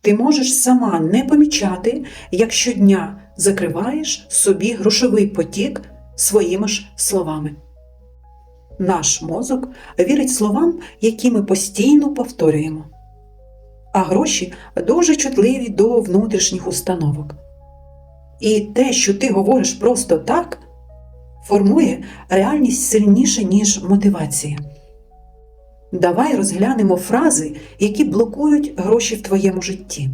ти можеш сама не помічати, як щодня закриваєш собі грошовий потік своїми ж словами. Наш мозок вірить словам, які ми постійно повторюємо. А гроші дуже чутливі до внутрішніх установок. І те, що ти говориш просто так, формує реальність сильніше, ніж мотивація. Давай розглянемо фрази, які блокують гроші в твоєму житті.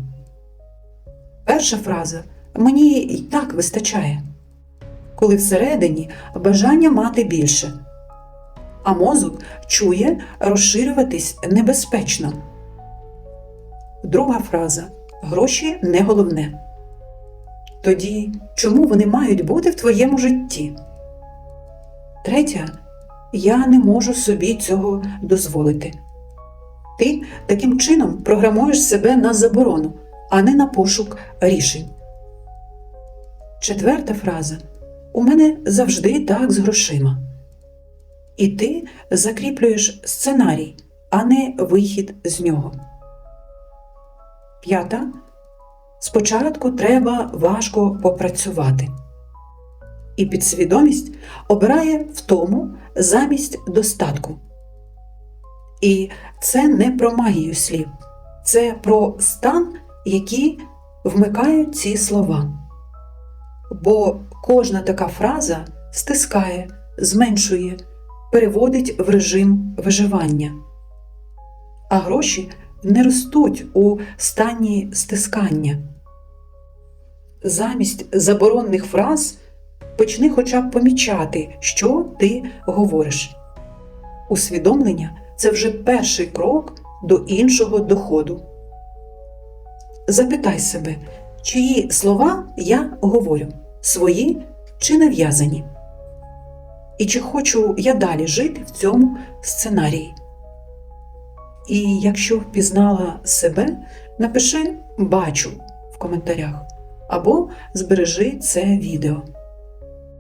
Перша фраза мені і так вистачає, коли всередині бажання мати більше, а мозок чує розширюватись небезпечно. Друга фраза гроші не головне. Тоді чому вони мають бути в твоєму житті? Третя я не можу собі цього дозволити. Ти таким чином програмуєш себе на заборону, а не на пошук рішень. Четверта фраза У мене завжди так з грошима. І ти закріплюєш сценарій, а не вихід з нього. П'ята. Спочатку треба важко попрацювати. І підсвідомість обирає втому замість достатку. І це не про магію слів, це про стан, який вмикають ці слова. Бо кожна така фраза стискає, зменшує, переводить в режим виживання. А гроші не ростуть у стані стискання. Замість заборонних фраз почни хоча б помічати, що ти говориш. Усвідомлення це вже перший крок до іншого доходу. Запитай себе, чиї слова я говорю, свої чи нав'язані? І чи хочу я далі жити в цьому сценарії? І якщо впізнала себе, напиши бачу в коментарях або збережи це відео.